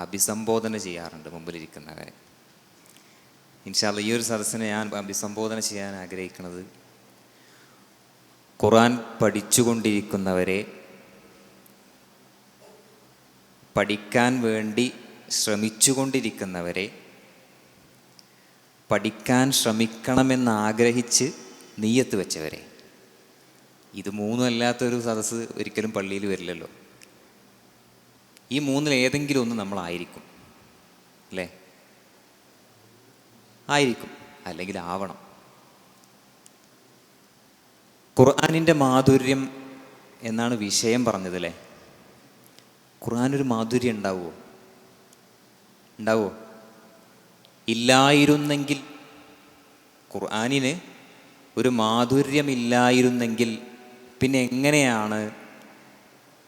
അഭിസംബോധന ചെയ്യാറുണ്ട് മുമ്പിലിരിക്കുന്നവരെ. ഇൻഷാല്ല ഈ ഒരു സദസ്സിനെ ഞാൻ അഭിസംബോധന ചെയ്യാൻ ആഗ്രഹിക്കുന്നത് ഖുറാൻ പഠിച്ചുകൊണ്ടിരിക്കുന്നവരെ പഠിക്കാൻ വേണ്ടി ശ്രമിച്ചുകൊണ്ടിരിക്കുന്നവരെ പഠിക്കാൻ ശ്രമിക്കണമെന്ന് ആഗ്രഹിച്ച് നീയത്ത് വെച്ചവരെ. ഇത് മൂന്നും അല്ലാത്തൊരു സദസ്സ് ഒരിക്കലും പള്ളിയിൽ വരില്ലല്ലോ. ഈ മൂന്നിൽ ഏതെങ്കിലും ഒന്ന് നമ്മളായിരിക്കും. അല്ലേ? ആയിരിക്കും. അല്ലെങ്കിൽ ആവണം. ഖുർആാനിന്റെ മാധുര്യം എന്നാണ് വിഷയം പറഞ്ഞതല്ലേ ഖുർആാനൊരു മാധുര്യം ഉണ്ടാവുമോ? ഉണ്ടാവുമോ? ഇല്ലായിരുന്നെങ്കിൽ ഖുർആാനിന് ഒരു മാധുര്യമില്ലായിരുന്നെങ്കിൽ പിന്നെ എങ്ങനെയാണ്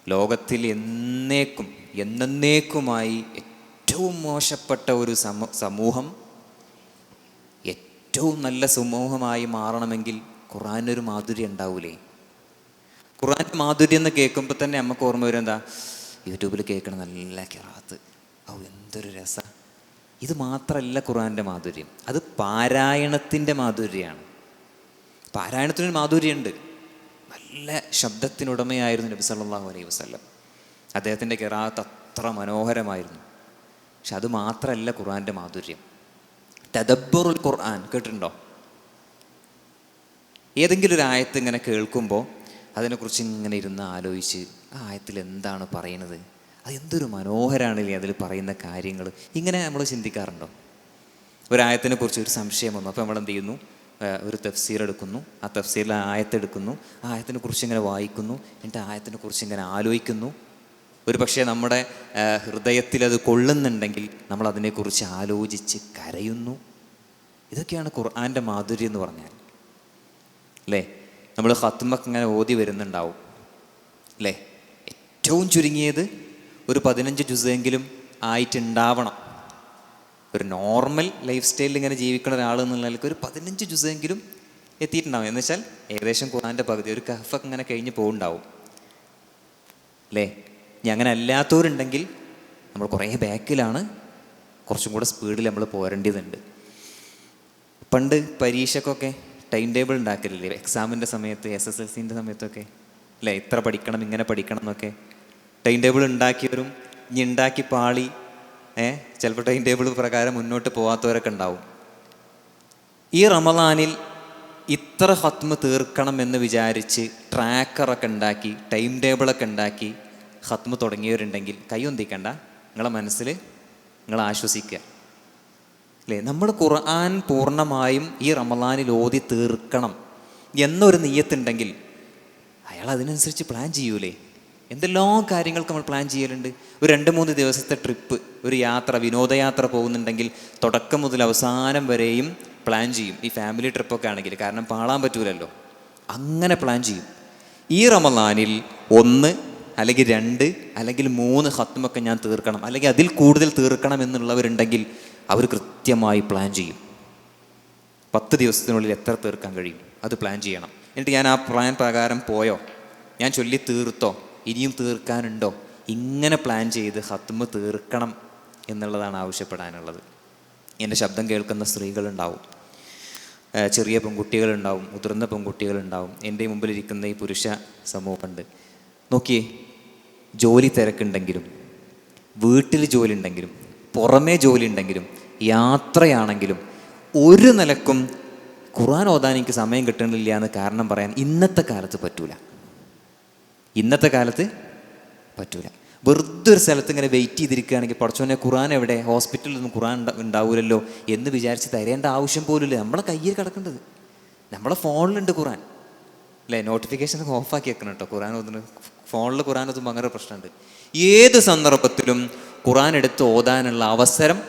ലോകത്തിൽ എന്നേക്കും എന്നേക്കുമായി ഏറ്റവും മോശപ്പെട്ട ഒരു സമൂഹം ഏറ്റവും നല്ല സമൂഹമായി മാറണമെങ്കിൽ ഖുറാനൊരു മാധുര്യം ഉണ്ടാവൂലേ? ഖുറാൻ മാധുര്യം എന്ന് കേൾക്കുമ്പോൾ തന്നെ നമുക്ക് ഓർമ്മ വരും എന്താ? യൂട്യൂബിൽ കേൾക്കണ നല്ല കിറാത്ത് ഔ എന്തൊരു രസ. ഇത് മാത്രമല്ല ഖുറാന്റെ മാധുര്യം. അത് പാരായണത്തിന്റെ മാധുര്യമാണ് പാരായണത്തിനൊരു മാധുര്യമുണ്ട്. നല്ല ശബ്ദത്തിനുടമയായിരുന്നു നബി സല്ലല്ലാഹു അലൈഹി വസല്ലം. അദ്ദേഹത്തിന്റെ കിറാത്ത് അത്ര മനോഹരമായിരുന്നു. പക്ഷെ അത് മാത്രമല്ല ഖുർആന്റെ മാധുര്യം. തദബ്ബറുൽ ഖുർആൻ കേട്ടിട്ടുണ്ടോ? ഏതെങ്കിലും ഒരു ആയത്ത് ഇങ്ങനെ കേൾക്കുമ്പോൾ അതിനെക്കുറിച്ച് ഇങ്ങനെ ഇരുന്ന് ആലോചിച്ച് ആ ആയത്തിൽ എന്താണ് പറയുന്നത് അത് എന്തൊരു മനോഹരമാണല്ലേ അതിൽ പറയുന്ന കാര്യങ്ങൾ? ഇങ്ങനെ നമ്മൾ ചിന്തിക്കാറുണ്ടോ? ഒരായത്തിനെ കുറിച്ച് ഒരു സംശയം വന്നു. അപ്പോൾ നമ്മൾ എന്ത് ചെയ്യുന്നു ഒരു തഫ്സീർ എടുക്കുന്നു. ആ തഫ്സീറിൽ ആ ആയത്ത് എടുക്കുന്നു. ആ ആയത്തിനെ കുറിച്ച് ഇങ്ങനെ വായിക്കുന്നു. എന്നിട്ട് ആയത്തിനെ കുറിച്ച് ഇങ്ങനെ ആലോചിക്കുന്നു. ഒരു പക്ഷേ നമ്മുടെ ഹൃദയത്തിൽ അത് കൊള്ളുന്നുണ്ടെങ്കിൽ നമ്മൾ അതിനെക്കുറിച്ച് ആലോചിച്ച് കരയുന്നു. ഇതൊക്കെയാണ് ഖുർആന്റെ മാധുര്യം എന്ന് പറഞ്ഞാൽ. അല്ലേ? നമ്മൾ ഹത്തുമ്മക്ക് ഇങ്ങനെ ഓതി വരുന്നുണ്ടാവും. അല്ലേ? ഏറ്റവും ചുരുങ്ങിയത് ഒരു പതിനഞ്ച് ജുസെങ്കിലും ആയിട്ടുണ്ടാവണം. ഒരു നോർമൽ ലൈഫ് സ്റ്റൈലിൽ ഇങ്ങനെ ജീവിക്കുന്ന ഒരാൾ എന്നുള്ള നിലയ്ക്ക് ഒരു പതിനഞ്ച് ജുസെങ്കിലും എത്തിയിട്ടുണ്ടാവും. എന്ന് വെച്ചാൽ ഏകദേശം ഖുർആന്റെ പകുതി ഒരു കഫൊക്കെ ഇങ്ങനെ കഴിഞ്ഞ് പോകുന്നുണ്ടാവും അല്ലേ? ഇനി അങ്ങനെ അല്ലാത്തവരുണ്ടെങ്കിൽ നമ്മൾ കുറേ ബാക്കിലാണ് കുറച്ചും കൂടെ സ്പീഡിൽ നമ്മൾ പോരേണ്ടതുണ്ട്. പണ്ട് പരീക്ഷക്കൊക്കെ ടൈം ടേബിൾ ഉണ്ടാക്കലില്ലേ? എക്സാമിന്റെ സമയത്ത് എസ് എസ് എൽ സിന്റെ സമയത്തൊക്കെ. അല്ലേ? ഇത്ര പഠിക്കണം ഇങ്ങനെ പഠിക്കണം എന്നൊക്കെ. ടൈം ടേബിൾ ഉണ്ടാക്കിയവരും ഇനി ഉണ്ടാക്കി പാളി ഏ? ചിലപ്പോൾ ടൈം ടേബിൾ പ്രകാരം മുന്നോട്ട് പോകാത്തവരൊക്കെ ഉണ്ടാവും. ഈ റമദാനിൽ ഇത്ര ഹത്മ തീർക്കണം എന്ന് വിചാരിച്ച് ട്രാക്കറൊക്കെ ഉണ്ടാക്കി ടൈം ടേബിളൊക്കെ ഉണ്ടാക്കി ഹത്മ തുടങ്ങിയവരുണ്ടെങ്കിൽ കൈയൊന്തിക്കണ്ട നിങ്ങളെ മനസ്സിൽ നിങ്ങൾ ആശ്വസിക്കുക. അല്ലേ? നമ്മൾ ഖുർആൻ പൂർണമായും ഈ റമദാനിൽ ഓതി തീർക്കണം എന്നൊരു നീയത്തുണ്ടെങ്കിൽ അയാൾ അതിനനുസരിച്ച് പ്ലാൻ ചെയ്യൂലേ? എന്തെല്ലാം കാര്യങ്ങൾക്ക് നമ്മൾ പ്ലാൻ ചെയ്യലുണ്ട്? ഒരു രണ്ട് മൂന്ന് ദിവസത്തെ ട്രിപ്പ് ഒരു യാത്ര വിനോദയാത്ര പോകുന്നുണ്ടെങ്കിൽ തുടക്കം മുതൽ അവസാനം വരെയും പ്ലാൻ ചെയ്യും. ഈ ഫാമിലി ട്രിപ്പൊക്കെ ആണെങ്കിൽ. കാരണം പാളാൻ പറ്റൂലല്ലോ. അങ്ങനെ പ്ലാൻ ചെയ്യും. ഈ റമദാനിൽ ഒന്ന് അല്ലെങ്കിൽ രണ്ട് അല്ലെങ്കിൽ മൂന്ന് ഹത്തുമൊക്കെ ഞാൻ തീർക്കണം. അല്ലെങ്കിൽ അതിൽ കൂടുതൽ തീർക്കണം എന്നുള്ളവരുണ്ടെങ്കിൽ അവർ കൃത്യമായി പ്ലാൻ ചെയ്യും. പത്ത് ദിവസത്തിനുള്ളിൽ എത്ര തീർക്കാൻ കഴിയും? അത് പ്ലാൻ ചെയ്യണം. എന്നിട്ട് ഞാൻ ആ പ്ലാൻ പ്രകാരം പോയോ? ഞാൻ ചൊല്ലി തീർത്തോ? ഇനിയും തീർക്കാനുണ്ടോ? ഇങ്ങനെ പ്ലാൻ ചെയ്ത് ഹത്തുമ തീർക്കണം എന്നുള്ളതാണ് ആവശ്യപ്പെടാനുള്ളത്. എന്റെ ശബ്ദം കേൾക്കുന്ന സ്ത്രീകളുണ്ടാവും. ചെറിയ പെൺകുട്ടികളുണ്ടാവും മുതിർന്ന പെൺകുട്ടികളുണ്ടാവും. എന്റെ മുമ്പിലിരിക്കുന്ന ഈ പുരുഷ സമൂഹമുണ്ട്. നോക്കിയേ ജോലി തിരക്കുണ്ടെങ്കിലും വീട്ടിൽ ജോലി ഉണ്ടെങ്കിലും പുറമേ ജോലി ഉണ്ടെങ്കിലും യാത്രയാണെങ്കിലും ഒരു നിലക്കും ഖുർആൻ ഓതാൻ എനിക്ക് സമയം കിട്ടണില്ല എന്ന് കാരണം പറയാൻ ഇന്നത്തെ കാലത്ത് പറ്റൂല. ഇന്നത്തെ കാലത്ത് പറ്റൂല. വെറുതെ ഒരു സ്ഥലത്ത് ഇങ്ങനെ വെയിറ്റ് ചെയ്തിരിക്കുകയാണെങ്കിൽ പഠിച്ചോനെ ഖുറാൻ എവിടെ? ഹോസ്പിറ്റലിലൊന്നും ഖുറാൻ ഉണ്ടാവില്ലല്ലോ ഉണ്ടാവൂലല്ലോ എന്ന് വിചാരിച്ച് തരേണ്ട ആവശ്യം പോലുമില്ല. നമ്മളെ കയ്യിൽ കിടക്കേണ്ടത്. നമ്മളെ ഫോണിലുണ്ട് ഖുറാൻ അല്ലേ? നോട്ടിഫിക്കേഷൻ ഓഫ് ഓഫാക്കി വെക്കണം കേട്ടോ ഖുറാൻ ഓതുന്നത് ഫോണിൽ ഖുറാൻ ഓതുമ്പോൾ അങ്ങനെ പ്രശ്നമുണ്ട്. ഏത് സന്ദർഭത്തിലും ഖുറാൻ എടുത്ത് ഓതാനുള്ള അവസരം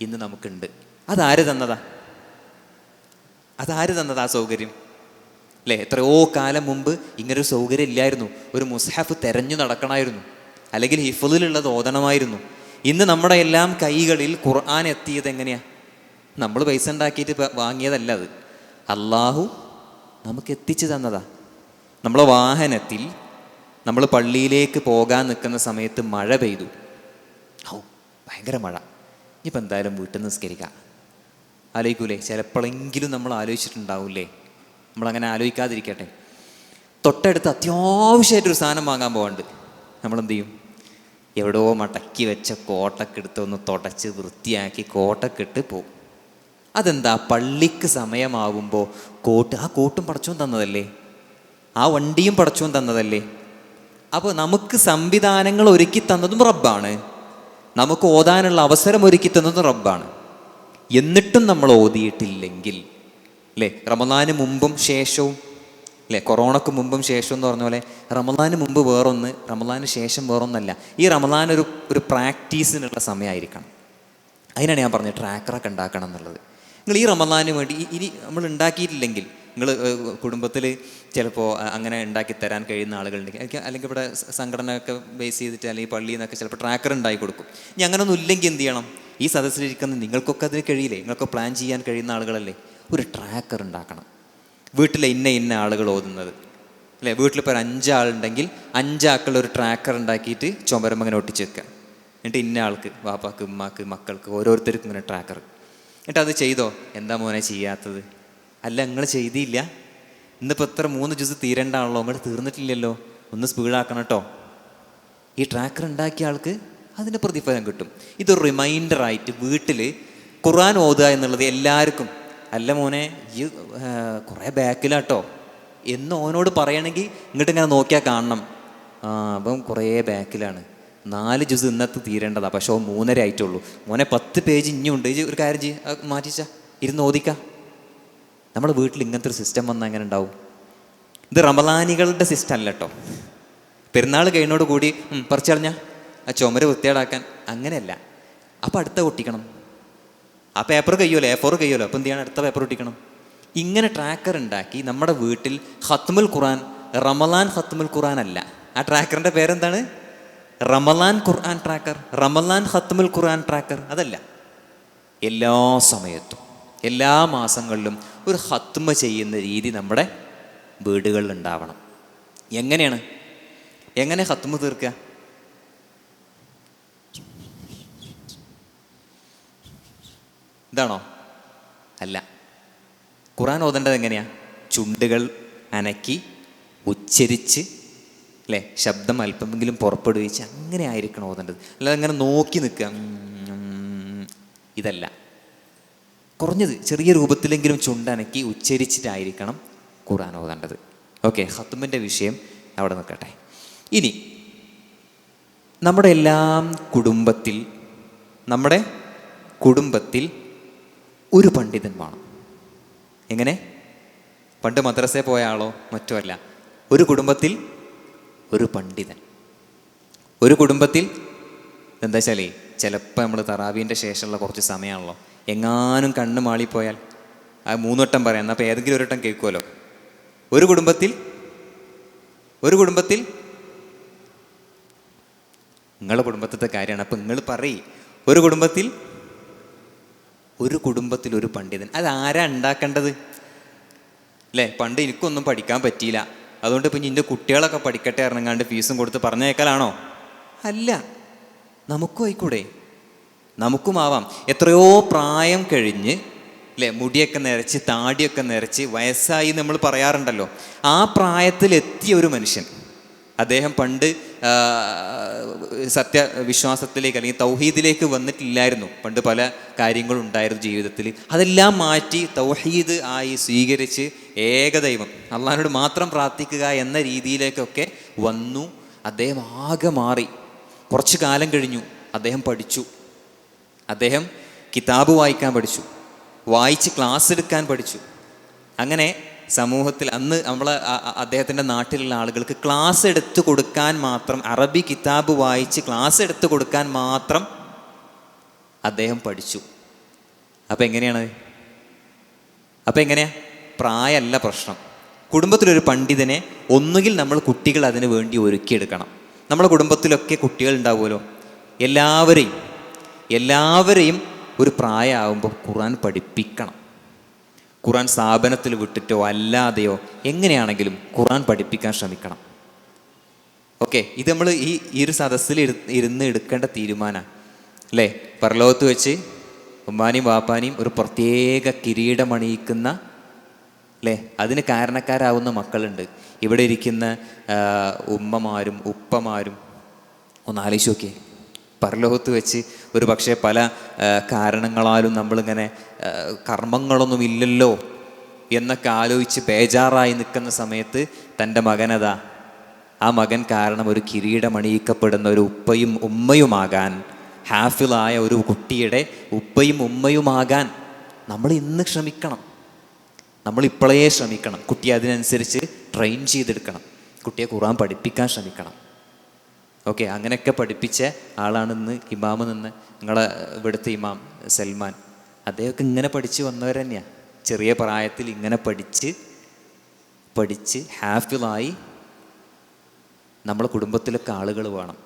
ഇന്ന് നമുക്കുണ്ട്. അതാര് തന്നതാ? അതാര് തന്നതാ സൗകര്യം? അല്ലേ എത്രയോ കാലം മുമ്പ് ഇങ്ങനൊരു സൗകര്യം ഇല്ലായിരുന്നു. ഒരു മുസ്ഹഫ് തെരഞ്ഞു നടക്കണമായിരുന്നു. അല്ലെങ്കിൽ ഹിഫലിലുള്ളത് ഓതണമായിരുന്നു. ഇന്ന് നമ്മുടെ എല്ലാം കൈകളിൽ ഖുർആൻ എത്തിയത് എങ്ങനെയാ? നമ്മൾ പൈസ ഉണ്ടാക്കിയിട്ട് വാങ്ങിയതല്ല അത്. അള്ളാഹു നമുക്ക് എത്തിച്ചു തന്നതാ. നമ്മളെ വാഹനത്തിൽ നമ്മൾ പള്ളിയിലേക്ക് പോകാൻ നിൽക്കുന്ന സമയത്ത് മഴ പെയ്തു. ഔ ഭയങ്കര മഴ. ഇനിയിപ്പോൾ എന്തായാലും വീട്ടിൽ നിസ്കരിക്കാം. ആലോചിക്കൂലേ ചിലപ്പോഴെങ്കിലും നമ്മൾ ആലോചിച്ചിട്ടുണ്ടാവില്ലേ നമ്മളങ്ങനെ ആലോചിക്കാതിരിക്കട്ടെ. തൊട്ടടുത്ത് അത്യാവശ്യമായിട്ടൊരു സാധനം വാങ്ങാൻ പോകാണ്ട് നമ്മളെന്ത് ചെയ്യും എവിടെയോ മടക്കി വെച്ച കോട്ടൊക്കെ എടുത്ത് ഒന്ന് തുടച്ച് വൃത്തിയാക്കി കോട്ടൊക്കെ ഇട്ട് പോകും അതെന്താ? പള്ളിക്ക് സമയമാകുമ്പോൾ കോട്ട് ആ കോട്ടും പടച്ചോൻ തന്നതല്ലേ? ആ വണ്ടിയും പടച്ചോൻ തന്നതല്ലേ? അപ്പോൾ നമുക്ക് സംവിധാനങ്ങൾ ഒരുക്കി തന്നതും റബ്ബാണ്. നമുക്ക് ഓതാനുള്ള അവസരം ഒരുക്കി തന്നതും റബ്ബാണ്. എന്നിട്ടും നമ്മൾ ഓതിയിട്ടില്ലെങ്കിൽ അല്ലേ റമദാന് മുമ്പും ശേഷവും അല്ലേ കൊറോണക്ക് മുമ്പും ശേഷം എന്ന് പറഞ്ഞ പോലെ റമദാന് മുമ്പ് വേറൊന്ന് റമദാന് ശേഷം വേറൊന്നല്ല. ഈ റമദാൻ ഒരു ഒരു പ്രാക്ടീസിനുള്ള സമയമായിരിക്കണം. അതിനാണ് ഞാൻ പറഞ്ഞത് ട്രാക്കറൊക്കെ ഉണ്ടാക്കണം എന്നുള്ളത്. നിങ്ങൾ ഈ റമദാന് വേണ്ടി ഇനി നമ്മൾ ഉണ്ടാക്കിയിട്ടില്ലെങ്കിൽ നിങ്ങൾ കുടുംബത്തിൽ ചിലപ്പോൾ അങ്ങനെ ഉണ്ടാക്കി തരാൻ കഴിയുന്ന ആളുകളുണ്ടെങ്കിൽ എനിക്ക് അല്ലെങ്കിൽ ഇവിടെ സംഘടനയൊക്കെ ബേസ് ചെയ്തിട്ട് അല്ലെങ്കിൽ പള്ളിയിൽ നിന്നൊക്കെ ചിലപ്പോൾ ട്രാക്കർ ഉണ്ടായി കൊടുക്കും. ഇനി അങ്ങനെയൊന്നും ഇല്ലെങ്കിൽ എന്ത് ചെയ്യണം? ഈ സദസ്സിലിരിക്കുന്ന നിങ്ങൾക്കൊക്കെ അതിന് കഴിയില്ലേ? നിങ്ങൾക്ക് പ്ലാൻ ചെയ്യാൻ കഴിയുന്ന ആളുകളല്ലേ? ഒരു ട്രാക്കർ ഉണ്ടാക്കണം. വീട്ടിലെ ഇന്ന ഇന്ന ആളുകൾ ഓതുന്നത്. അല്ലേ വീട്ടിലിപ്പോൾ ഒരു അഞ്ചാളുണ്ടെങ്കിൽ അഞ്ചാക്കളുടെ ഒരു ട്രാക്കർ ഉണ്ടാക്കിയിട്ട് ചുമരം അങ്ങനെ ഒട്ടിച്ച് വെക്കുക. എന്നിട്ട് ഇന്ന ആൾക്ക് വാപ്പാക്ക് ഉമ്മാക്ക് മക്കൾക്ക് ഓരോരുത്തർക്കും ഇങ്ങനെ ട്രാക്കർ എന്നിട്ട് അത് ചെയ്തോ? എന്താ മോനെ ചെയ്യാത്തത്? അല്ല നിങ്ങൾ ചെയ്തില്ല. ഇന്നിപ്പോൾ എത്ര മൂന്ന് ജ്യൂസ് തീരണ്ടാണല്ലോ? അങ്ങോട്ട് തീർന്നിട്ടില്ലല്ലോ. ഒന്ന് സ്പീഡാക്കണം കേട്ടോ ഈ ട്രാക്കർ ഉണ്ടാക്കിയ ആൾക്ക് അതിന്റെ പ്രതിഫലം കിട്ടും. ഇതൊരു റിമൈൻഡറായിട്ട് വീട്ടിൽ ഖുർആൻ ഓതുക എന്നുള്ളത് എല്ലാവർക്കും. അല്ല മോനെ ഈ കുറേ ബാക്കിലാട്ടോ എന്ന് ഓനോട് പറയണമെങ്കിൽ ഇങ്ങോട്ട് ഇങ്ങനെ നോക്കിയാൽ കാണണം. ആ അപ്പം കുറേ ബാക്കിലാണ്. നാല് ജ്യൂസ് ഇന്നത്തെ തീരേണ്ടതാണ് പക്ഷേ മൂന്നര ആയിട്ടുള്ളൂ മോനെ പത്ത് പേജ് ഇനിയുണ്ട് ഒരു കാര്യം ചെയ്യ. മാറ്റിച്ചാ. ഇരുന്ന് ഓദിക്കാം നമ്മുടെ വീട്ടിൽ ഇങ്ങനത്തെ ഒരു സിസ്റ്റം വന്നാൽ എങ്ങനെ ഉണ്ടാവും? ഇത് റമലാനികളുടെ സിസ്റ്റം അല്ല കേട്ടോ പെരുന്നാൾ കഴിഞ്ഞോട് കൂടി ഉം, പറിച്ചറിഞ്ഞ ആ ചുമര് വൃത്തിയേടാക്കാൻ അങ്ങനെയല്ല. അപ്പം അടുത്ത ഒട്ടിക്കണം. ആ പേപ്പർ കഴിയുമല്ലോ എ ഫോർ കഴിയുമല്ലോ അപ്പം എന്ത് ചെയ്യണം? അടുത്ത പേപ്പർ ഒട്ടിക്കണം. ഇങ്ങനെ ട്രാക്കർ ഉണ്ടാക്കി നമ്മുടെ വീട്ടിൽ ഹത്മുൽ ഖുറാൻ റമലാൻ ഹത്മുൽ ഖുറാൻ അല്ല. ആ ട്രാക്കറിന്റെ പേരെന്താണ്? റമലാൻ ഖുർആൻ ട്രാക്കർ റമലാൻ ഹത്മുൽ ഖുർആൻ ട്രാക്കർ അതല്ല. എല്ലാ സമയത്തും എല്ലാ മാസങ്ങളിലും ഒരു ഹത്മ ചെയ്യുന്ന രീതി നമ്മുടെ വീടുകളിൽ ഉണ്ടാവണം. എങ്ങനെയാണ്? എങ്ങനെ ഹത്മ തീർക്കുക? ഇതാണോ? അല്ല. ഖുറാൻ ഓതേണ്ടത് എങ്ങനെയാ? ചുണ്ടുകൾ അനക്കി ഉച്ചരിച്ച് അല്ലേ? ശബ്ദം അല്പമെങ്കിലും പുറപ്പെടുവിച്ച് അങ്ങനെ ആയിരിക്കണം ഓതേണ്ടത്. അല്ലാതെ അങ്ങനെ നോക്കി നിൽക്കുക. ഇതല്ല. കുറഞ്ഞത് ചെറിയ രൂപത്തിലെങ്കിലും ചുണ്ടനക്കി ഉച്ചരിച്ചിട്ടായിരിക്കണം ഖുറാൻ ഓതേണ്ടത്. ഓക്കെ ഹത്തുമിന്റെ വിഷയം അവിടെ നിൽക്കട്ടെ. ഇനി നമ്മുടെ എല്ലാം കുടുംബത്തിൽ നമ്മുടെ കുടുംബത്തിൽ ഒരു പണ്ഡിതൻ വേണം. എങ്ങനെ? പണ്ട് മദ്രസയിൽ പോയ ആളോ മറ്റോ അല്ല ഒരു കുടുംബത്തിൽ ഒരു പണ്ഡിതൻ. ഒരു കുടുംബത്തിൽ എന്താ വെച്ചാലേ ചിലപ്പോൾ നമ്മൾ തറാവീന്റെ ശേഷമുള്ള കുറച്ച് സമയമാണല്ലോ എങ്ങാനും കണ്ണ് മാളിപ്പോയാൽ ആ മൂന്നുവട്ടം പറയാം. എന്നാൽ അപ്പോൾ ഏതെങ്കിലും ഒരു വട്ടം കേൾക്കുമല്ലോ ഒരു കുടുംബത്തിൽ ഒരു കുടുംബത്തിൽ നിങ്ങളുടെ കുടുംബത്തിലത്തെ കാര്യമാണ്. അപ്പം നിങ്ങൾ പറയും ഒരു കുടുംബത്തിൽ ഒരു കുടുംബത്തിൽ ഒരു പണ്ഡിതൻ. അത് ആരാ ഉണ്ടാക്കേണ്ടത്? അല്ലേ? പണ്ട് എനിക്കൊന്നും പഠിക്കാൻ പറ്റിയില്ല. അതുകൊണ്ട് ഇപ്പം എന്റെ കുട്ടികളൊക്കെ പഠിക്കട്ടെ ഇറങ്ങാണ്ട് ഫീസും കൊടുത്ത് പറഞ്ഞേക്കലാണോ? അല്ല. നമുക്കും ആയിക്കൂടെ? നമുക്കും ആവാം എത്രയോ പ്രായം കഴിഞ്ഞ് അല്ലേ മുടിയൊക്കെ നിരച്ച് താടിയൊക്കെ നിരച്ച് വയസ്സായി നമ്മൾ പറയാറുണ്ടല്ലോ. ആ പ്രായത്തിലെത്തിയ ഒരു മനുഷ്യൻ. അദ്ദേഹം പണ്ട് സത്യവിശ്വാസത്തിലേക്ക് അല്ലെങ്കിൽ തൗഹീദിലേക്ക് വന്നിട്ടില്ലായിരുന്നു. പണ്ട് പല കാര്യങ്ങളും ഉണ്ടായിരുന്നു ജീവിതത്തിൽ. അതെല്ലാം മാറ്റി തൗഹീദ് ആയി സ്വീകരിച്ച് ഏകദൈവം അള്ളാഹിനോട് മാത്രം പ്രാർത്ഥിക്കുക എന്ന രീതിയിലേക്കൊക്കെ വന്നു. അദ്ദേഹം ആകെ മാറി. കുറച്ചു കാലം കഴിഞ്ഞു. അദ്ദേഹം പഠിച്ചു. അദ്ദേഹം കിതാബ് വായിക്കാൻ പഠിച്ചു. വായിച്ച് ക്ലാസ് എടുക്കാൻ പഠിച്ചു. അങ്ങനെ സമൂഹത്തിൽ അന്ന് നമ്മളെ അദ്ദേഹത്തിന്റെ നാട്ടിലുള്ള ആളുകൾക്ക് ക്ലാസ് എടുത്തു കൊടുക്കാൻ മാത്രം അറബി കിതാബ് വായിച്ച് ക്ലാസ് എടുത്തു കൊടുക്കാൻ മാത്രം അദ്ദേഹം പഠിച്ചു. അപ്പം എങ്ങനെയാണ്? അപ്പം എങ്ങനെയാ? പ്രായമല്ല പ്രശ്നം. കുടുംബത്തിലൊരു പണ്ഡിതനെ ഒന്നുകിൽ നമ്മൾ കുട്ടികൾ അതിനു വേണ്ടി ഒരുക്കിയെടുക്കണം. നമ്മുടെ കുടുംബത്തിലൊക്കെ കുട്ടികൾ ഉണ്ടാവുമല്ലോ എല്ലാവരെയും എല്ലാവരെയും ഒരു പ്രായമാകുമ്പോൾ ഖുറാൻ പഠിപ്പിക്കണം. ഖുറാൻ സ്ഥാപനത്തിൽ വിട്ടിട്ടോ അല്ലാതെയോ എങ്ങനെയാണെങ്കിലും ഖുറാൻ പഠിപ്പിക്കാൻ ശ്രമിക്കണം. ഓക്കെ ഇത് നമ്മൾ ഈ ഈ ഒരു സദസ്സിൽ ഇരുന്ന് എടുക്കേണ്ട തീരുമാനമാണ് അല്ലേ? പരലോകത്ത് വെച്ച് ഉമ്മാനെയും വാപ്പാനെയും ഒരു പ്രത്യേക കിരീടമണിയിക്കുന്ന അല്ലേ അതിന് കാരണക്കാരാവുന്ന മക്കളുണ്ട്. ഇവിടെ ഇരിക്കുന്ന ഉമ്മമാരും ഉപ്പമാരും ഒന്ന് ആലോചിച്ച് നോക്കിയേ. പരലോകത്ത് വെച്ച് ഒരു പക്ഷേ പല കാരണങ്ങളാലും നമ്മളിങ്ങനെ കർമ്മങ്ങളൊന്നും ഇല്ലല്ലോ എന്നൊക്കെ ആലോചിച്ച് ബേജാറായി നിൽക്കുന്ന സമയത്ത് തന്റെ മകനതാ ആ മകൻ കാരണം ഒരു കിരീടമണിയിക്കപ്പെടുന്ന ഒരു ഉപ്പയും ഉമ്മയുമാകാൻ ഹാഫിളായ ഒരു കുട്ടിയുടെ ഉപ്പയും ഉമ്മയുമാകാൻ നമ്മൾ ഇന്ന് ശ്രമിക്കണം. നമ്മൾ ഇപ്പോഴേ ശ്രമിക്കണം. കുട്ടിയെ അതിനനുസരിച്ച് ട്രെയിൻ ചെയ്തെടുക്കണം. കുട്ടിയെ ഖുറാൻ പഠിപ്പിക്കാൻ ശ്രമിക്കണം. ഓക്കെ അങ്ങനെയൊക്കെ പഠിപ്പിച്ച ആളാണ് ഇന്ന് ഇമാമ് നിന്ന് നിങ്ങളെ ഇവിടുത്തെ ഇമാം സൽമാൻ. അദ്ദേഹമൊക്കെ ഇങ്ങനെ പഠിച്ച് വന്നവർ തന്നെയാണ് ചെറിയ പ്രായത്തിൽ ഇങ്ങനെ പഠിച്ച് പഠിച്ച് ഹാഫിളായി നമ്മളെ കുടുംബത്തിലൊക്കെ ആളുകൾ വേണം.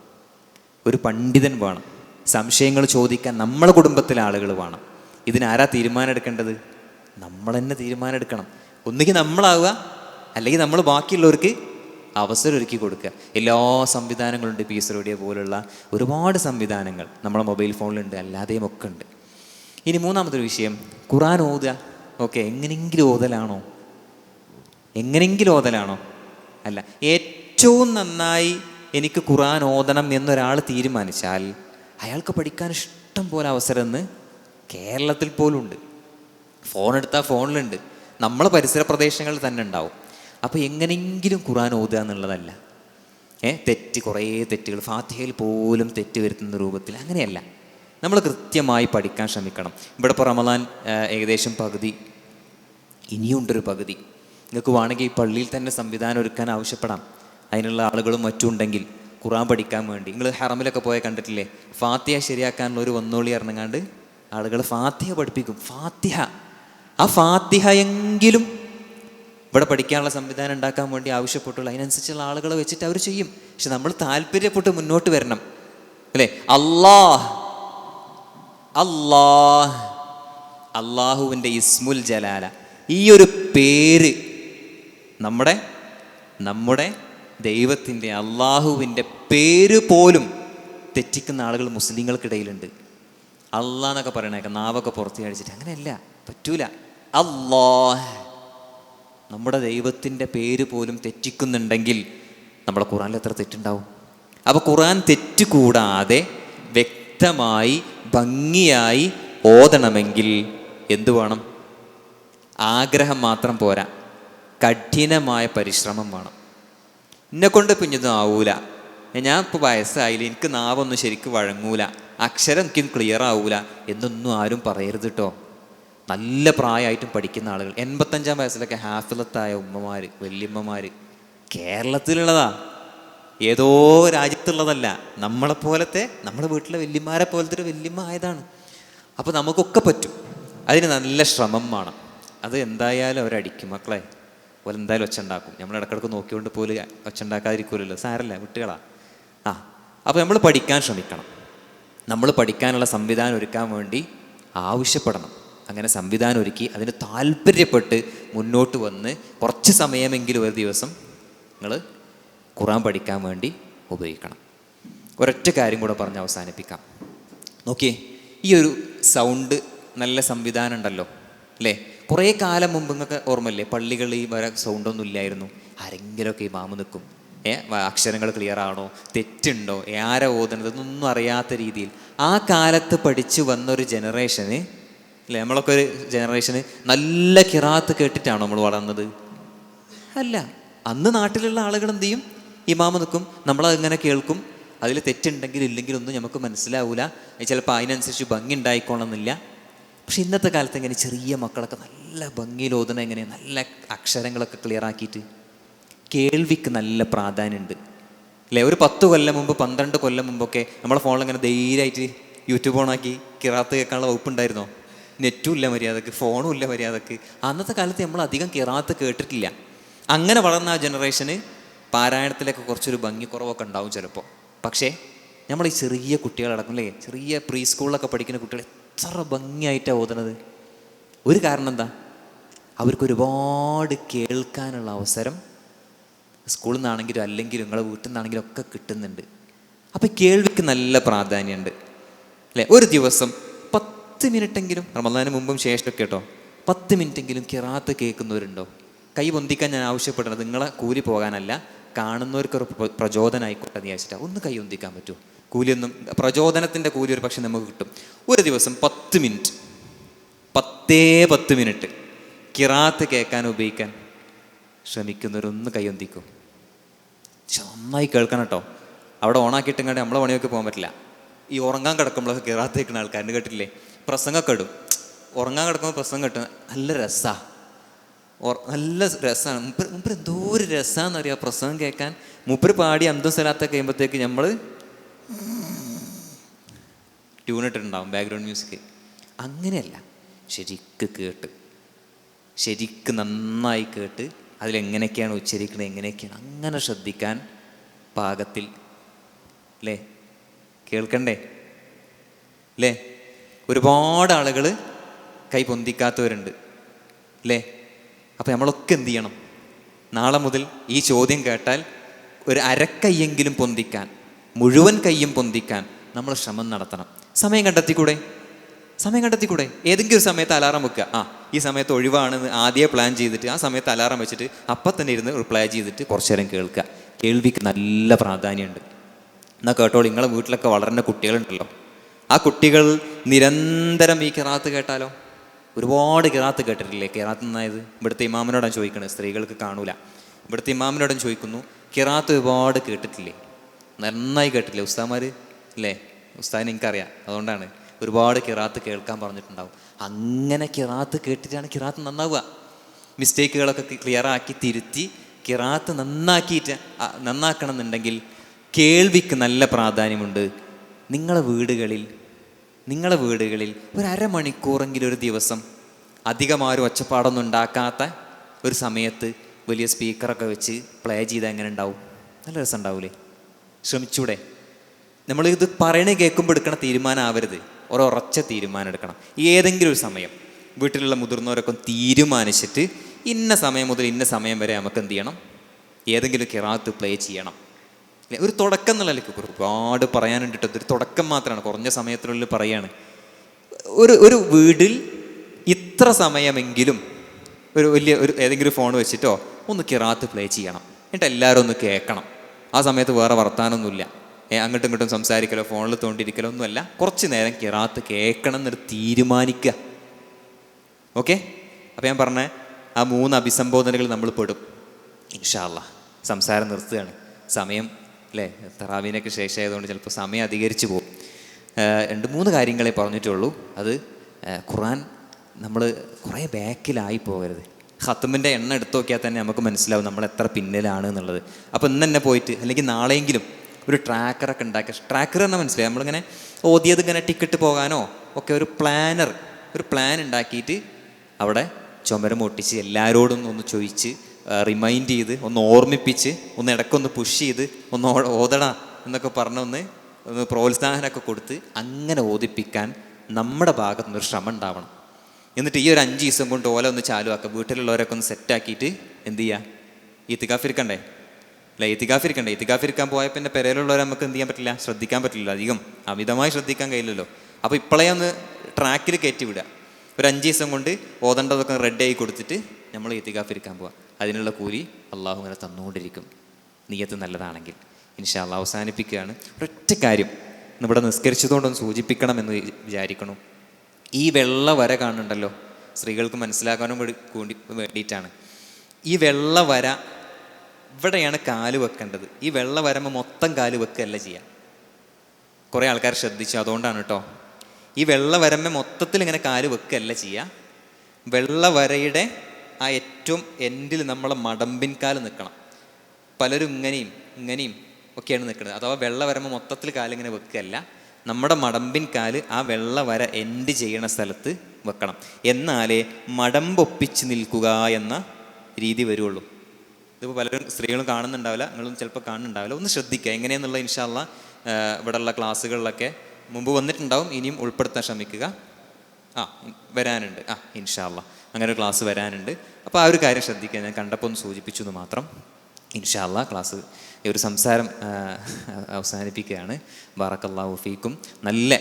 ഒരു പണ്ഡിതൻ വേണം. സംശയങ്ങൾ ചോദിക്കാൻ നമ്മളെ കുടുംബത്തിലെ ആളുകൾ വേണം. ഇതിനാരാ തീരുമാനം എടുക്കേണ്ടത് നമ്മൾ തന്നെ തീരുമാനം എടുക്കണം ഒന്നുകിൽ നമ്മളാവുക അല്ലെങ്കിൽ നമ്മൾ ബാക്കിയുള്ളവർക്ക് അവസരം ഒരുക്കി കൊടുക്കുക. എല്ലാ സംവിധാനങ്ങളുണ്ട് എസ് റോഡിയ പോലുള്ള ഒരുപാട് സംവിധാനങ്ങൾ നമ്മളെ മൊബൈൽ ഫോണിലുണ്ട് അല്ലാതെയും ഒക്കെ ഉണ്ട്. ഇനി മൂന്നാമത്തൊരു വിഷയം ഖുറാൻ ഓതുക. ഓക്കെ എങ്ങനെയെങ്കിലും ഓതലാണോ? എങ്ങനെയെങ്കിലും ഓതലാണോ? അല്ല ഏറ്റവും നന്നായി എനിക്ക് ഖുറാൻ ഓതണം എന്നൊരാൾ തീരുമാനിച്ചാൽ അയാൾക്ക് പഠിക്കാൻ ഇഷ്ടം പോലെ അവസരം കേരളത്തിൽ പോലും ഉണ്ട് ഫോൺ എടുത്താൽ ഫോണിലുണ്ട്. നമ്മളെ പരിസര പ്രദേശങ്ങളിൽ തന്നെ ഉണ്ടാവും. അപ്പോൾ എങ്ങനെയെങ്കിലും ഖുറാൻ ഓതുക എന്നുള്ളതല്ല. ഏ തെറ്റ് കുറേ തെറ്റുകൾ ഫാത്തിഹയിൽ പോലും തെറ്റ് വരുത്തുന്ന രൂപത്തിൽ അങ്ങനെയല്ല. നമ്മൾ കൃത്യമായി പഠിക്കാൻ ശ്രമിക്കണം. ഇവിടെ ഇപ്പോൾ റമദാൻ ഏകദേശം പകുതി. ഇനിയുണ്ടൊരു പകുതി. നിങ്ങൾക്ക് വേണമെങ്കിൽ ഈ പള്ളിയിൽ തന്നെ സംവിധാനം ഒരുക്കാൻ ആവശ്യപ്പെടാം. അതിനുള്ള ആളുകളും മറ്റുണ്ടെങ്കിൽ ഖുറാൻ പഠിക്കാൻ വേണ്ടി. നിങ്ങൾ ഹറമിലൊക്കെ പോയാൽ കണ്ടിട്ടില്ലേ? ഫാത്തിഹ ശരിയാക്കാനുള്ള ഒരു വന്നോളി ഇറങ്ങാണ്ട് ആളുകൾ ഫാത്തിഹ പഠിപ്പിക്കും. ഫാത്തിഹ. ആ ഫാത്തിഹ എങ്കിലും ഇവിടെ പഠിക്കാനുള്ള സംവിധാനം ഉണ്ടാക്കാൻ വേണ്ടി ആവശ്യപ്പെട്ടുള്ള അതിനനുസരിച്ചുള്ള ആളുകളെ വെച്ചിട്ട് അവർ ചെയ്യും. പക്ഷെ നമ്മൾ താല്പര്യപ്പെട്ട് മുന്നോട്ട് വരണം. അല്ലേ? അള്ളാഹ് അള്ളാഹ് അള്ളാഹുവിന്റെ ഇസ്മുൽ ജലാല. ഈ ഒരു പേര് നമ്മുടെ നമ്മുടെ ദൈവത്തിന്റെ അള്ളാഹുവിന്റെ പേര് പോലും തെറ്റിക്കുന്ന ആളുകൾ മുസ്ലിങ്ങൾക്കിടയിലുണ്ട്. അള്ളാന്നൊക്കെ പറയണേക്കാം നാവൊക്കെ പുറത്തു കഴിച്ചിട്ട് അങ്ങനെയല്ല പറ്റൂല. അള്ളാഹ് നമ്മുടെ ദൈവത്തിന്റെ പേര് പോലും തെറ്റിക്കുന്നുണ്ടെങ്കിൽ നമ്മുടെ ഖുറാനിൽ എത്ര തെറ്റുണ്ടാവും? അപ്പോൾ ഖുറാൻ തെറ്റ് കൂടാതെ വ്യക്തമായി ഭംഗിയായി ഓതണമെങ്കിൽ എന്തു വേണം? ആഗ്രഹം മാത്രം പോരാ. കഠിനമായ പരിശ്രമം വേണം. എന്നെ കൊണ്ട് പിഞ്ഞൊന്നും ആവൂല. ഞാൻ ഇപ്പോൾ വയസ്സായില്ല എനിക്ക് നാവൊന്നും ശരിക്കും വഴങ്ങൂല. അക്ഷരം എനിക്ക് ക്ലിയർ ആവൂല. എന്നൊന്നും ആരും പറയരുത് കേട്ടോ നല്ല പ്രായമായിട്ടും പഠിക്കുന്ന ആളുകൾ. എൺപത്തഞ്ചാം വയസ്സിലൊക്കെ ഹാഫിലത്തായ ഉമ്മമാർ വല്യമ്മമാർ കേരളത്തിലുള്ളതാ. ഏതോ രാജ്യത്തുള്ളതല്ല. നമ്മളെപ്പോലത്തെ നമ്മുടെ വീട്ടിലെ വല്യമാരെ പോലത്തെ ഒരു വല്യമ്മ ആയതാണ്. അപ്പോൾ നമുക്കൊക്കെ പറ്റും. അതിന് നല്ല ശ്രമം വേണം. അത് എന്തായാലും അവരടിക്കും മക്കളെ. പോലെ എന്തായാലും ഒച്ച ഉണ്ടാക്കും നമ്മൾ ഇടക്കിടക്ക് നോക്കിക്കൊണ്ട് പോലും ഒച്ച ഉണ്ടാക്കാതിരിക്കുമല്ലോ സാരല്ല വിട്ടുകളാ. ആ അപ്പോൾ നമ്മൾ പഠിക്കാൻ ശ്രമിക്കണം. നമ്മൾ പഠിക്കാനുള്ള സംവിധാനം ഒരുക്കാൻ വേണ്ടി ആവശ്യപ്പെടണം. അങ്ങനെ സംവിധാനം ഒരുക്കി അതിന് താല്പര്യപ്പെട്ട് മുന്നോട്ട് വന്ന് കുറച്ച് സമയമെങ്കിലും ഒരു ദിവസം നിങ്ങൾ ഖുറാൻ പഠിക്കാൻ വേണ്ടി ഉപയോഗിക്കണം. ഒരൊറ്റ കാര്യം കൂടെ പറഞ്ഞ് അവസാനിപ്പിക്കാം. നോക്കിയേ ഈ ഒരു സൗണ്ട് നല്ല സംവിധാനം ഉണ്ടല്ലോ അല്ലേ? കുറേ കാലം മുമ്പ് നിങ്ങൾക്ക് ഓർമ്മയില്ലേ പള്ളികളിൽ വരെ സൗണ്ടൊന്നും ഇല്ലായിരുന്നു. ആരെങ്കിലുമൊക്കെ ഈ മാമ് നിൽക്കും. ഏ അക്ഷരങ്ങൾ ക്ലിയർ ആണോ? തെറ്റുണ്ടോ? ആരാ ഓതുന്നത്? ഒന്നും അറിയാത്ത രീതിയിൽ. ആ കാലത്ത് പഠിച്ചു വന്നൊരു ജനറേഷന് അല്ലേ? നമ്മളൊക്കെ ഒരു ജനറേഷന് നല്ല കിറാത്ത് കേട്ടിട്ടാണോ നമ്മൾ വളർന്നത്? അല്ല. അന്ന് നാട്ടിലുള്ള ആളുകൾ എന്ത് ചെയ്യും? ഇമാമ നിൽക്കും. നമ്മളതിങ്ങനെ കേൾക്കും. അതിൽ തെറ്റുണ്ടെങ്കിലും ഇല്ലെങ്കിലൊന്നും നമുക്ക് മനസ്സിലാവില്ല ചിലപ്പോൾ അതിനനുസരിച്ച് ഭംഗി ഉണ്ടായിക്കോളണമെന്നില്ല. പക്ഷെ ഇന്നത്തെ കാലത്ത് എങ്ങനെ ചെറിയ മക്കളൊക്കെ നല്ല ഭംഗിയിൽ ഓതുന്ന എങ്ങനെ നല്ല അക്ഷരങ്ങളൊക്കെ ക്ലിയർ ആക്കിയിട്ട് കേൾവിക്ക് നല്ല പ്രാധാന്യമുണ്ട്. അല്ലേ? ഒരു പത്ത് കൊല്ലം മുമ്പ് പന്ത്രണ്ട് കൊല്ലം മുമ്പൊക്കെ നമ്മളെ ഫോണിൽ ഇങ്ങനെ ധൈര്യമായിട്ട് യൂട്യൂബ് ഓണാക്കി കിറാത്ത് കേൾക്കാനുള്ള വകുപ്പുണ്ടായിരുന്നോ നെറ്റും ഇല്ല മര്യാദയ്ക്ക് ഫോണും ഇല്ല മര്യാദയ്ക്ക്. അന്നത്തെ കാലത്ത് നമ്മൾ അധികം കിറാത്ത് കേട്ടിട്ടില്ല. അങ്ങനെ വളർന്ന ആ ജനറേഷന് പാരായണത്തിലൊക്കെ കുറച്ചൊരു ഭംഗി കുറവൊക്കെ ഉണ്ടാവും ചിലപ്പോൾ. പക്ഷേ നമ്മൾ ഈ ചെറിയ കുട്ടികളടക്കം അല്ലേ ചെറിയ പ്രീ സ്കൂളിലൊക്കെ പഠിക്കുന്ന കുട്ടികൾ എത്ര ഭംഗിയായിട്ടാണ് ഓതുന്നത്. ഒരു കാരണം എന്താ? അവർക്ക് ഒരുപാട് കേൾക്കാനുള്ള അവസരം സ്കൂളിൽ നിന്നാണെങ്കിലും അല്ലെങ്കിലും നിങ്ങളെ വീട്ടിൽ നിന്നാണെങ്കിലും ഒക്കെ കിട്ടുന്നുണ്ട്. അപ്പോൾ കേൾവിക്ക് നല്ല പ്രാധാന്യമുണ്ട്. അല്ലേ? ഒരു ദിവസം പത്ത് മിനിറ്റെങ്കിലും. റമദാന് മുമ്പും ശേഷമൊക്കെ കേട്ടോ. പത്ത് മിനിറ്റെങ്കിലും കിറാത്ത് കേൾക്കുന്നവരുണ്ടോ? കൈ പൊന്തിക്കാൻ ഞാൻ ആവശ്യപ്പെടുന്നത് നിങ്ങളെ കൂലി പോകാനല്ല കാണുന്നവർക്ക് ഒരു പ്ര- പ്രചോദനമായിക്കോട്ടെ എന്ന് വിചാരിച്ചിട്ടാണ് ഒന്ന് കൈ പൊന്തിക്കാൻ പറ്റുമോ കൂലിയൊന്നും പ്രചോദനത്തിന്റെ കൂലി ഒരു പക്ഷെ നമുക്ക് കിട്ടും. ഒരു ദിവസം പത്ത് മിനിറ്റ്. പത്തേ പത്ത് മിനിറ്റ്. കിറാത്ത് കേൾക്കാൻ ഉപയോഗിക്കാൻ ശ്രമിക്കുന്നവരൊന്ന് കൈയൊന്തിക്കും നന്നായി കേൾക്കണം കേട്ടോ. അവിടെ ഓണാക്കിയിട്ട് നമ്മളെ പണിയൊക്കെ പോകാൻ പറ്റില്ല. ഈ ഉറങ്ങാൻ കിടക്കുമ്പോഴൊക്കെ കിറാത്ത് ആൾക്കാർ ആൾക്കാരിന് കേട്ടില്ലേ പ്രസംഗമൊക്കെ ഇടും. ഉറങ്ങാൻ കിടക്കുമ്പോൾ പ്രസംഗം കിട്ടും. നല്ല രസമാണ് നല്ല രസമാണ് മുപ്പര് മുപ്പര് എന്തോ ഒരു രസമാണെന്ന് അറിയാം പ്രസംഗം കേൾക്കാൻ മുപ്പര് പാടി അന്തം സ്ഥലത്തൊക്കെ കഴിയുമ്പോഴത്തേക്ക് നമ്മൾ ട്യൂണിട്ടുണ്ടാവും ബാക്ക്ഗ്രൗണ്ട് മ്യൂസിക് അങ്ങനെയല്ല. ശരിക്ക് കേട്ട് ശരിക്ക് നന്നായി കേട്ട് അതിലെങ്ങനെയൊക്കെയാണ് ഉച്ചരിക്കുന്നത് എങ്ങനെയൊക്കെയാണ്? അങ്ങനെ ശ്രദ്ധിക്കാൻ പാകത്തിൽ അല്ലേ കേൾക്കണ്ടേ? അല്ലേ ഒരുപാട് ആളുകൾ കൈ പൊന്തിക്കാത്തവരുണ്ട്. അല്ലേ അപ്പം നമ്മളൊക്കെ എന്ത് ചെയ്യണം? നാളെ മുതൽ ഈ ചോദ്യം കേട്ടാൽ ഒരു അരക്കയ്യെങ്കിലും പൊന്തിക്കാൻ മുഴുവൻ കൈയും പൊന്തിക്കാൻ നമ്മൾ ശ്രമം നടത്തണം. സമയം കണ്ടെത്തിക്കൂടെ? സമയം കണ്ടെത്തിക്കൂടെ? ഏതെങ്കിലും ഒരു സമയത്ത് അലാറം വെക്കുക. ആ ഈ സമയത്ത് ഒഴിവാണെന്ന് ആദ്യം പ്ലാൻ ചെയ്തിട്ട് ആ സമയത്ത് അലാറം വെച്ചിട്ട് അപ്പം തന്നെ ഇരുന്ന് റിപ്ലൈ ചെയ്തിട്ട് കുറച്ചു നേരം കേൾക്കുക. കേൾവിക്ക് നല്ല പ്രാധാന്യമുണ്ട്. എന്നാൽ കേട്ടോളൂ. നിങ്ങളെ വീട്ടിലൊക്കെ വളരുന്ന കുട്ടികളുണ്ടല്ലോ. ആ കുട്ടികൾ നിരന്തരം ഈ കിറാത്ത് കേട്ടാലോ? ഒരുപാട് കിറാത്ത് കേട്ടിട്ടില്ലേ? കിറാത്ത് എന്നായത് ഇവിടുത്തെ ഇമാമിനോടാണ് ചോദിക്കണത് സ്ത്രീകൾക്ക് കാണൂല. ഇവിടുത്തെ ഇമാമിനോടാണ് ചോദിക്കുന്നു. കിറാത്ത് ഒരുപാട് കേട്ടിട്ടില്ലേ? നന്നായി കേട്ടില്ലേ ഉസ്താമാർ അല്ലേ ഉസ്താദിന് എനിക്കറിയാം. അതുകൊണ്ടാണ് ഒരുപാട് കിറാത്ത് കേൾക്കാൻ പറഞ്ഞിട്ടുണ്ടാവും. അങ്ങനെ കിറാത്ത് കേട്ടിട്ടാണ് കിറാത്ത് നന്നാവുക. മിസ്റ്റേക്കുകളൊക്കെ ക്ലിയർ ആക്കി തിരുത്തി കിറാത്ത് നന്നാക്കിയിട്ട് നന്നാക്കണം എന്നുണ്ടെങ്കിൽ കേൾവിക്ക് നല്ല പ്രാധാന്യമുണ്ട്. നിങ്ങളെ വീടുകളിൽ നിങ്ങളെ വീടുകളിൽ ഒരു അരമണിക്കൂറെങ്കിലും ഒരു ദിവസം അധികം ആരും ഒച്ചപ്പാടൊന്നും ഉണ്ടാക്കാത്ത ഒരു സമയത്ത് വലിയ സ്പീക്കറൊക്കെ വെച്ച് പ്ലേ ചെയ്താൽ എങ്ങനെ ഉണ്ടാവും? നല്ല രസം ഉണ്ടാവൂലേ ശ്രമിച്ചൂടെ? നമ്മൾ ഇത് പറയണേ കേൾക്കുമ്പോൾ എടുക്കണ തീരുമാനം ആവരുത് ഉറച്ച തീരുമാനം എടുക്കണം. ഏതെങ്കിലും ഒരു സമയം വീട്ടിലുള്ള മുതിർന്നവരൊക്കെ തീരുമാനിച്ചിട്ട് ഇന്ന സമയം മുതൽ ഇന്ന സമയം വരെ നമുക്ക് എന്ത് ചെയ്യണം? ഏതെങ്കിലും കിറാത്ത് പ്ലേ ചെയ്യണം? ഒരു തുടക്കം എന്നുള്ള നിലയ്ക്ക് ഒരുപാട് പറയാനുണ്ട് കേട്ടോ ഇതൊരു തുടക്കം മാത്രമാണ്. കുറഞ്ഞ സമയത്തിനുള്ളിൽ പറയാണ്. ഒരു ഒരു വീടിൽ ഇത്ര സമയമെങ്കിലും ഒരു വലിയ ഒരു ഏതെങ്കിലും ഫോൺ വെച്ചിട്ടോ ഒന്ന് കിറാത്ത് പ്ലേ ചെയ്യണം. എന്നിട്ട് എല്ലാവരും ഒന്ന് കേൾക്കണം. ആ സമയത്ത് വേറെ വർത്താനൊന്നുമില്ല. അങ്ങോട്ടും ഇങ്ങോട്ടും സംസാരിക്കലോ ഫോണിൽ തോണ്ടിരിക്കലോ ഒന്നുമല്ല. കുറച്ച് നേരം കിറാത്ത് കേൾക്കണം എന്നൊരു തീരുമാനിക്കുക. ഓക്കെ? അപ്പോൾ ഞാൻ പറഞ്ഞ ആ മൂന്ന് അഭിസംബോധനകൾ നമ്മൾ പെടും. ഇൻഷാല്ല സംസാരം നിർത്തുകയാണ്. സമയം അല്ലേ? തറാവീനൊക്കെ ശേഷമായതുകൊണ്ട് ചിലപ്പോൾ സമയം അധികരിച്ചു പോകും. രണ്ട് മൂന്ന് കാര്യങ്ങളെ പറഞ്ഞിട്ടുള്ളൂ. അത് ഖുറാൻ നമ്മൾ കുറേ ബാക്കിലായി പോകരുത്. ഹത്തുമിന്റെ എണ്ണ എടുത്തു നോക്കിയാൽ തന്നെ നമുക്ക് മനസ്സിലാവും നമ്മൾ എത്ര പിന്നിലാണ് എന്നുള്ളത്. അപ്പോൾ ഇന്ന് തന്നെ പോയിട്ട് അല്ലെങ്കിൽ നാളെയെങ്കിലും ഒരു ട്രാക്കറൊക്കെ ഉണ്ടാക്കുക. ട്രാക്കർ തന്നെ മനസ്സിലായി? നമ്മളിങ്ങനെ ഓതിയത് ഇങ്ങനെ ടിക്കറ്റ് പോകാനോ ഒക്കെ ഒരു പ്ലാനർ ഒരു പ്ലാൻ ഉണ്ടാക്കിയിട്ട് അവിടെ ചുമരം ഒട്ടിച്ച് എല്ലാവരോടും ഒന്ന് ചോദിച്ച് റിമൈൻഡ് ചെയ്ത് ഒന്ന് ഓർമ്മിപ്പിച്ച് ഒന്ന് ഇടക്കൊന്ന് പുഷ് ചെയ്ത് ഒന്ന് ഓതണ എന്നൊക്കെ പറഞ്ഞൊന്ന് ഒന്ന് പ്രോത്സാഹനമൊക്കെ കൊടുത്ത് അങ്ങനെ ഓതിപ്പിക്കാൻ നമ്മുടെ ഭാഗത്തു നിന്നൊരു ശ്രമം ഉണ്ടാവണം. എന്നിട്ട് ഈ ഒരു അഞ്ച് ദിവസം കൊണ്ട് ഓല ഒന്ന് ചാലുവാക്കുക വീട്ടിലുള്ളവരൊക്കെ ഒന്ന് സെറ്റാക്കിയിട്ട് എന്ത് ചെയ്യുക ഈ തികാഫിരിക്കണ്ടേ അല്ല ഇത്തികാഫിരിക്കണ്ടേ ഇത്തികാഫിരിക്കാൻ പോയ പിന്നെ പെരയിലുള്ളവരെ നമുക്ക് എന്ത് ചെയ്യാൻ പറ്റില്ല? ശ്രദ്ധിക്കാൻ പറ്റില്ല അധികം. അമിതമായി ശ്രദ്ധിക്കാൻ കഴിയില്ലല്ലോ. അപ്പോൾ ഇപ്പോഴേ ഒന്ന് ട്രാക്കിൽ കയറ്റി വിടുക. ഒരു അഞ്ച് ദിവസം കൊണ്ട് ഓതേണ്ടതൊക്കെ റെഡി ആയി കൊടുത്തിട്ട് നമ്മൾ ഇത്തികാഫിരിക്കാൻ പോവുക അതിനുള്ള കൂലി അള്ളാഹു ഇങ്ങനെ തന്നുകൊണ്ടിരിക്കും. നീയത്ത് നല്ലതാണെങ്കിൽ. ഇൻഷാല്ല അവസാനിപ്പിക്കുകയാണ്. ഒരൊറ്റ കാര്യം. ഇവിടെ നിസ്കരിച്ചതുകൊണ്ടൊന്ന് സൂചിപ്പിക്കണം എന്ന് വിചാരിക്കണം. ഈ വെള്ള വര കാണുന്നുണ്ടല്ലോ. സ്ത്രീകൾക്ക് മനസ്സിലാക്കാനും വേണ്ടി വേണ്ടിയിട്ടാണ്. ഈ വെള്ള വര ഇവിടെയാണ് കാൽ വെക്കേണ്ടത്. ഈ വെള്ള വരമ്പോൾ മൊത്തം കാൽ വെക്കുകയല്ല ചെയ്യുക കുറേ ആൾക്കാർ ശ്രദ്ധിച്ചു. അതുകൊണ്ടാണ് കേട്ടോ ഈ വെള്ള വരമ്പ മൊത്തത്തിൽ ഇങ്ങനെ കാൽ വെക്കുകയല്ല ചെയ്യുക വെള്ള വരയുടെ ആ ഏറ്റവും എൻഡിൽ നമ്മളെ മടമ്പിൻ കാൽ നിൽക്കണം പലരും ഇങ്ങനെയും ഇങ്ങനെയും ഒക്കെയാണ് നിൽക്കുന്നത്. അഥവാ വെള്ള വരുമ്പോൾ മൊത്തത്തിൽ കാലിങ്ങനെ വെക്കുകയല്ല നമ്മുടെ മടമ്പിൻ കാൽ ആ വെള്ള വര എൻഡ് ചെയ്യണ സ്ഥലത്ത് വെക്കണം. എന്നാലേ മടമ്പൊപ്പിച്ച് നിൽക്കുക എന്ന രീതി വരുള്ളൂ. ഇതിപ്പോൾ പലരും സ്ത്രീകളും കാണുന്നുണ്ടാവില്ല നിങ്ങളും ചിലപ്പോൾ കാണുന്നുണ്ടാവില്ല. ഒന്ന് ശ്രദ്ധിക്കുക എങ്ങനെയെന്നുള്ള ഇൻഷാല്ല ഇവിടെയുള്ള ക്ലാസ്സുകളിലൊക്കെ മുമ്പ് വന്നിട്ടുണ്ടാവും ഇനിയും ഉൾപ്പെടുത്താൻ ശ്രമിക്കുക. ആ വരാനുണ്ട്. ആ ഇൻഷാല്ല അങ്ങനെ ഒരു ക്ലാസ് വരാനുണ്ട്. അപ്പോൾ ആ ഒരു കാര്യം ശ്രദ്ധിക്കുക. ഞാൻ കണ്ടപ്പോൾ ഒന്ന് സൂചിപ്പിച്ചു എന്ന് മാത്രം. ഇൻഷാല്ല ക്ലാസ് ഒരു സംസാരം അവസാനിപ്പിക്കുകയാണ്. ബാറക്കല്ലാഹു ഫീക്കും. നല്ല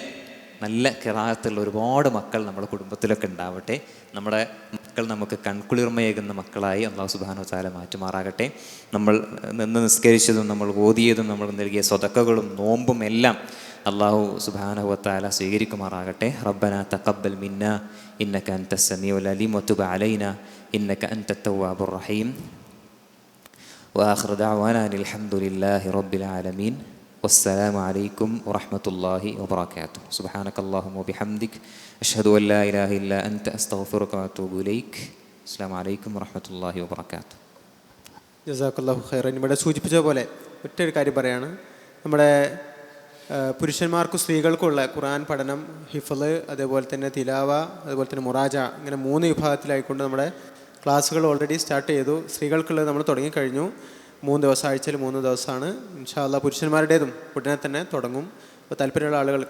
നല്ല കിറാത്തുള്ള ഒരുപാട് മക്കൾ നമ്മുടെ കുടുംബത്തിലൊക്കെ ഉണ്ടാവട്ടെ നമ്മുടെ മക്കൾ നമുക്ക് കൺകുളിർമയേകുന്ന മക്കളായി അള്ളാഹു സുബാനു താല മാറ്റുമാറാകട്ടെ നമ്മൾ നിന്ന് നിസ്കരിച്ചതും നമ്മൾ ഓതിയതും നമ്മൾ നൽകിയ സ്വതക്കകളും നോമ്പും എല്ലാം അള്ളാഹു സുബാനഹുവത്താല സ്വീകരിക്കുമാറാകട്ടെ റബ്ബന തഖബ്ബൽ മിന്ന ഇന്നക അൻത സമീഉൽ അലീം വതുബ് അലൈന ഇന്നക അൻത തവ്വാബുർ റഹീം وآخر دعوانا أن الحمد لله رب العالمين والسلام عليكم ورحمة الله وبركاته سبحانك اللهم وبحمدك أشهد أن لا إله إلا أنت أستغفرك وأتوب إليك السلام عليكم ورحمة الله وبركاته ജസാഖല്ലാഹു ഖൈറൻ ഇവിടെ സൂചിപ്പിച്ച പോലെ ഒറ്റൊരു കാര്യം പറയാണ് നമ്മുടെ ആ, പുരുഷന്മാർക്കും സ്ത്രീകൾക്കുള്ള ഖുർആൻ പഠനം ഹിഫല് അതേപോലെ തന്നെ തിലാവ അതുപോലെ തന്നെ മുറാജ ഇങ്ങനെ മൂന്ന് വിഭാഗത്തിലായിക്കൊണ്ട് നമ്മുടെ ക്ലാസ്സുകൾ ഓൾറെഡി സ്റ്റാർട്ട് ചെയ്തു സ്ത്രീകൾക്കുള്ളത് നമ്മൾ തുടങ്ങിക്കഴിഞ്ഞു മൂന്ന് ദിവസം ആഴ്ചയിൽ മൂന്ന് ദിവസമാണ്. ഇൻഷാല്ല പുരുഷന്മാരുടേതും ഉടനെ തന്നെ തുടങ്ങും. അപ്പോൾ താല്പര്യമുള്ള ആളുകൾ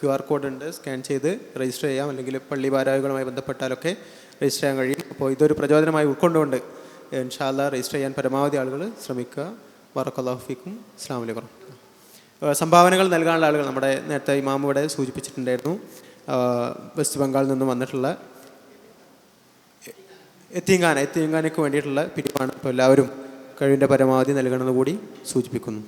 ക്യു ആർ കോഡ് ഉണ്ട്. സ്കാൻ ചെയ്ത് രജിസ്റ്റർ ചെയ്യാം. അല്ലെങ്കിൽ പള്ളി ഭാരവാഹികളുമായി ബന്ധപ്പെട്ടാലൊക്കെ രജിസ്റ്റർ ചെയ്യാൻ കഴിയും. അപ്പോൾ ഇതൊരു പ്രചോദനമായി ഉൾക്കൊണ്ടുകൊണ്ട് ഇൻഷാല്ല രജിസ്റ്റർ ചെയ്യാൻ പരമാവധി ആളുകൾ ശ്രമിക്കുക. വറക്കല്ലാഹു ഫീക്കും. അസ്സാം വലൈക്കും സംഭാവനകൾ നൽകാനുള്ള ആളുകൾ നമ്മുടെ നേരത്തെ ഇമാം ഇവിടെ സൂചിപ്പിച്ചിട്ടുണ്ടായിരുന്നു. വെസ്റ്റ് ബംഗാളിൽ നിന്നും വന്നിട്ടുള്ള എത്തിയങ്കാന എത്തിയങ്കാനയ്ക്ക് വേണ്ടിയിട്ടുള്ള പിരിവാണ്. ഇപ്പോൾ എല്ലാവരും കഴിവിന്റെ പരമാവധി നൽകണമെന്ന് കൂടി സൂചിപ്പിക്കുന്നു.